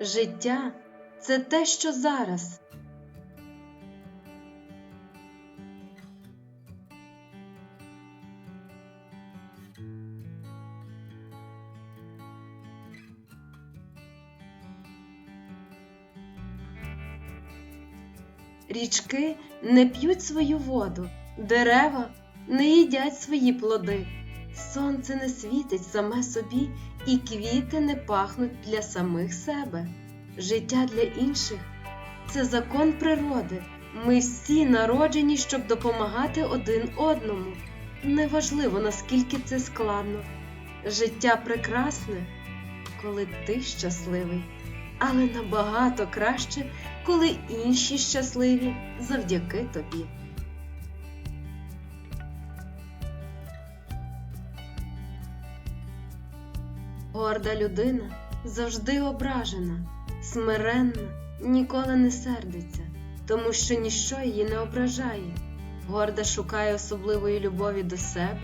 Життя це те, що зараз. Річки не п'ють свою воду, дерева не їдять свої плоди, сонце не світить саме собі, і квіти не пахнуть для самих себе. Життя для інших це закон природи. Ми всі народжені, щоб допомагати один одному. Неважливо, наскільки це складно. Життя прекрасне, коли ти щасливий, але набагато краще, коли інші щасливі завдяки тобі. Горда людина завжди ображена, смиренна, ніколи не сердиться, тому що ніщо її не ображає. Горда шукає особливої любові до себе,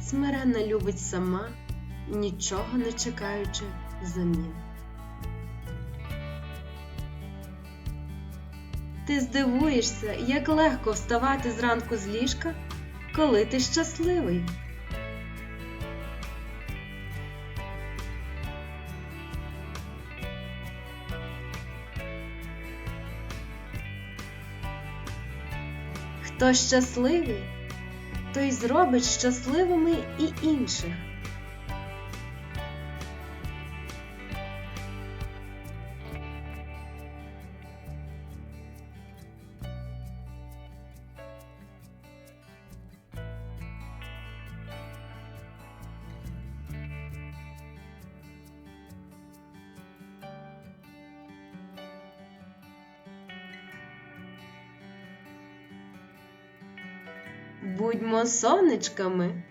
смиренна любить сама, нічого не чекаючи взамін. Ти здивуєшся, як легко вставати зранку з ліжка, коли ти щасливий. Хто щасливий, той зробить щасливими і інших. Будьмо сонечками.